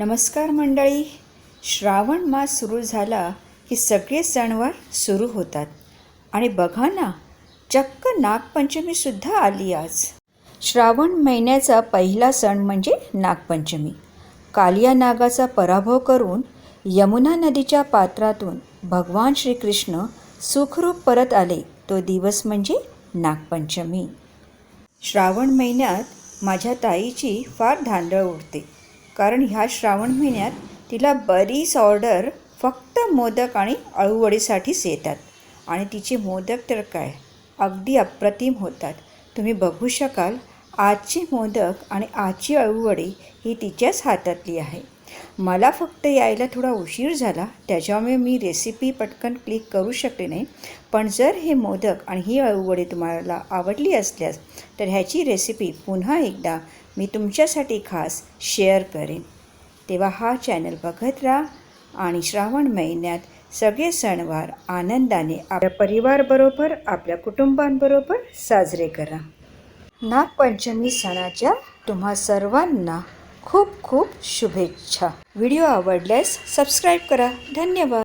नमस्कार मंडळी. श्रावण मास सुरू झाला की सगळे सणवार सुरू होतात. आणि बघा ना चक्क नागपंचमीसुद्धा आली आज. श्रावण महिन्याचा पहिला सण म्हणजे नागपंचमी. कालिया नागाचा पराभव करून यमुना नदीच्या पात्रातून भगवान श्रीकृष्ण सुखरूप परत आले. तो दिवस म्हणजे नागपंचमी. श्रावण महिन्यात माझ्या ताईची फार धांदळ उडते. कारण ह्या श्रावण महिन्यात तिला बरीच ऑर्डर फक्त मोदक आणि अळूवडीसाठीच येतात. आणि तिचे मोदक तर काय? अगदी अप्रतिम होतात. तुम्ही बघू शकाल आजची मोदक आणि आजची अळूवडी ही तिच्याच हातातली आहे. मला फक्त यायला थोडा उशीर झाला त्याच्यामुळे मी रेसिपी पटकन क्लिक करू शकले नाही. पण जर हे मोदक आणि ही अळूवडी तुम्हाला आवडली असल्यास तर ह्याची रेसिपी पुन्हा एकदा मी तुमच्यासाठी खास शेअर करेन. तेव्हा हा चॅनल बघत राहा आणि श्रावण महिन्यात सगळे सणवार आनंदाने आपल्या परिवारबरोबर आपल्या कुटुंबांबरोबर साजरे करा. नागपंचमी सणाच्या तुम्हा सर्वांना खूप खूप शुभेच्छा. व्हिडिओ आवडल्यास सबस्क्राईब करा. धन्यवाद.